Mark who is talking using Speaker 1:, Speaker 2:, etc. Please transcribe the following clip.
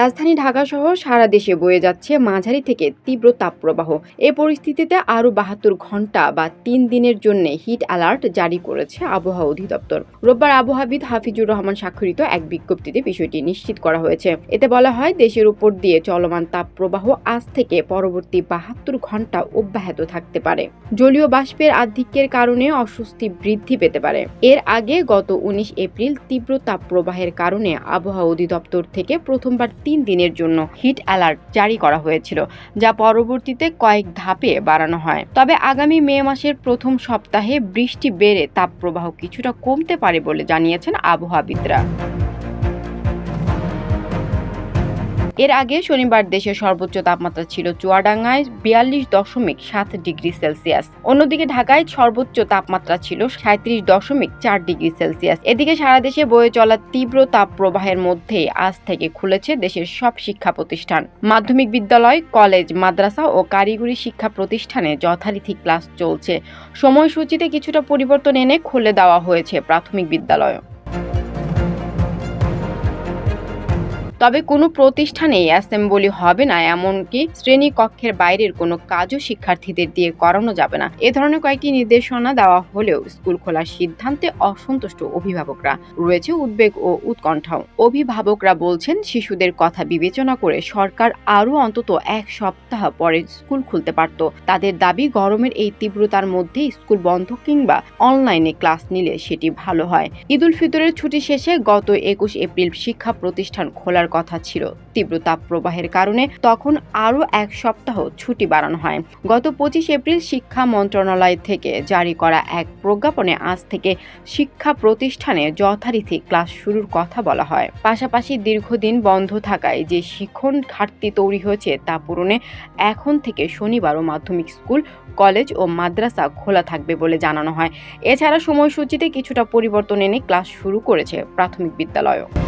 Speaker 1: রাজধানী ঢাকা সহ সারা দেশে বয়ে যাচ্ছে মাঝারি থেকে তীব্র তাপপ্রবাহ। এ পরিস্থিতিতে আরও বাহাত্তর ঘণ্টা বা তিন দিনের জন্য হিট অ্যালার্ট জারি করেছে আবহাওয়া অধিদপ্তর। রোববার আবহাওয়াবিদ হাফিজুর রহমান স্বাক্ষরিত এক বিজ্ঞপ্তিতে বিষয়টি নিশ্চিত করা হয়েছে। এতে বলা হয়, দেশের উপর দিয়ে চলমান তাপপ্রবাহ আজ থেকে পরবর্তী বাহাত্তর ঘণ্টা অব্যাহত থাকতে পারে। জলীয় বাষ্পের আধিক্যের কারণে অস্বস্তি বৃদ্ধি পেতে পারে। এর আগে গত উনিশ এপ্রিল তীব্র তাপপ্রবাহের কারণে আবহাওয়া অধিদপ্তর থেকে প্রথমবার তিন দিনের জন্য হিট অ্যালার্ট জারি করা হয়েছিল, যা পরবর্তীতে কয়েক ধাপে বাড়ানো হয়। তবে আগামী মে মাসের প্রথম সপ্তাহে বৃষ্টি বেড়ে তাপপ্রবাহ কিছুটা কমতে পারে বলে জানিয়েছেন আবহাওয়াবিদরা। এর আগে শনিবার দেশের সর্বোচ্চ তাপমাত্রা ছিল চুয়াডাঙ্গায় বিয়াল্লিশ দশমিক সাত ডিগ্রি সেলসিয়াস। অন্যদিকে ঢাকায় সর্বোচ্চ তাপমাত্রা ছিল সাঁত্রিশ দশমিক চার ডিগ্রি সেলসিয়াস। এদিকে সারা দেশে বয়ে চলা তীব্র তাপ প্রবাহের মধ্যে আজ থেকে খুলেছে দেশের সব শিক্ষা প্রতিষ্ঠান। মাধ্যমিক বিদ্যালয়, কলেজ, মাদ্রাসা ও কারিগরি শিক্ষা প্রতিষ্ঠানে যথারীতি ক্লাস চলছে। সময়সূচিতে কিছুটা পরিবর্তন এনে খুলে দেওয়া হয়েছে প্রাথমিক বিদ্যালয়। তবে কোনো প্রতিষ্ঠানেই অ্যাসেম্বলি হবে না, এমনকি শ্রেণি কক্ষের বাইরের কোনো কাজও শিক্ষার্থীদের দিয়ে করানো যাবে না। এ ধরনের কয়েকটি নির্দেশনা দেওয়া হলেও স্কুল খোলার সিদ্ধান্তে অসন্তুষ্ট অভিভাবকরা রয়েছে উদ্বেগ ও উৎকণ্ঠাও। অভিভাবকরা বলছেন, শিশুদের কথা বিবেচনা করে সরকার আরও অন্তত এক সপ্তাহ পরে স্কুল খুলতে পারত। তাদের দাবি, গরমের এই তীব্রতার মধ্যে স্কুল বন্ধ কিংবা অনলাইনে ক্লাস নিলে সেটি ভালো হয়। ঈদুল ফিতরের ছুটি শেষে গত একুশ এপ্রিল শিক্ষা প্রতিষ্ঠান খোলার কথা ছিল। তীব্র তাপপ্রবাহের কারণে তখন আরও এক সপ্তাহ ছুটি বাড়ানো হয়। গত পঁচিশ এপ্রিল শিক্ষা মন্ত্রণালয় থেকে জারি করা এক প্রজ্ঞাপনে আজ থেকে শিক্ষা প্রতিষ্ঠানে যথারীতি ক্লাস শুরুর কথা বলা হয়। পাশাপাশি দীর্ঘদিন বন্ধ থাকায় যে শিক্ষণ ঘাটতি তৈরি হয়েছে তা পূরণে এখন থেকে শনিবার ও মাধ্যমিক স্কুল, কলেজ ও মাদ্রাসা খোলা থাকবে বলে জানানো হয়। এছাড়া সময়সূচিতে কিছুটা পরিবর্তন এনে ক্লাস শুরু করেছে প্রাথমিক বিদ্যালয়ও।